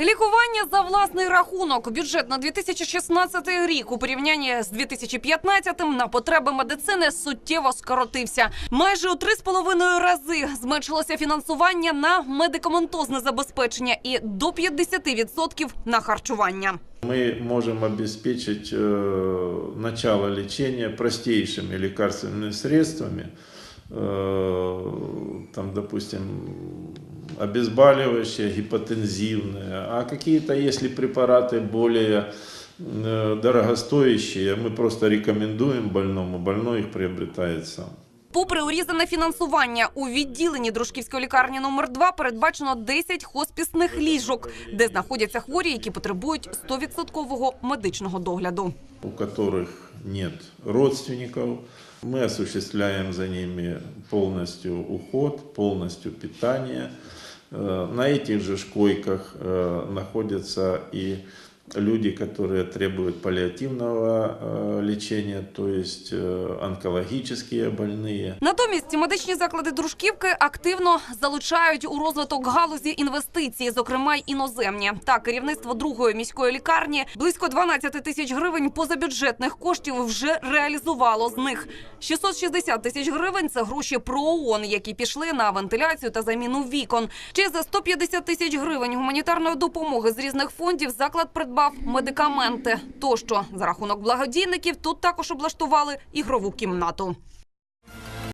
Лікування за власний рахунок. Бюджет на 2016 рік у порівнянні з 2015 на потреби медицини суттєво скоротився. Майже у 3,5 рази зменшилося фінансування на медикаментозне забезпечення і до 50% на харчування. Мы можем обеспечить э, начало лечения простейшими лекарственными средствами, э, там, допустим, обезболивающие, гипотензивные, а какие-то, если препараты более э, дорогостоящие, мы просто рекомендуем больному, больной их приобретает сам. Попри урізане фінансування, у відділенні Дружківської лікарні номер 2 передбачено 10 хоспісних ліжок, де знаходяться хворі, які потребують 100% медичного догляду. у которых нет родственников. Мы осуществляем за ними полностью уход, полностью питание. Э, На этих же ж койках э, находятся и люди, которые требуют паллиативного э, лечения, то есть э, онкологические больные. Натомість медичні заклади дружківки активно залучають у розвиток галузі інвестицій, зокрема й іноземні. Так, керівництво другої міської лікарні близько 12 тисяч гривень позабюджетних коштів вже реалізувало з них. 660 тисяч гривень це гроші ПРООН, які пішли на вентиляцію та заміну вікон. Ще за 150 тисяч гривень гуманітарної допомоги з різних фондів заклад придбав медикаменти. Тощо за рахунок благодійників тут також облаштували ігрову кімнату.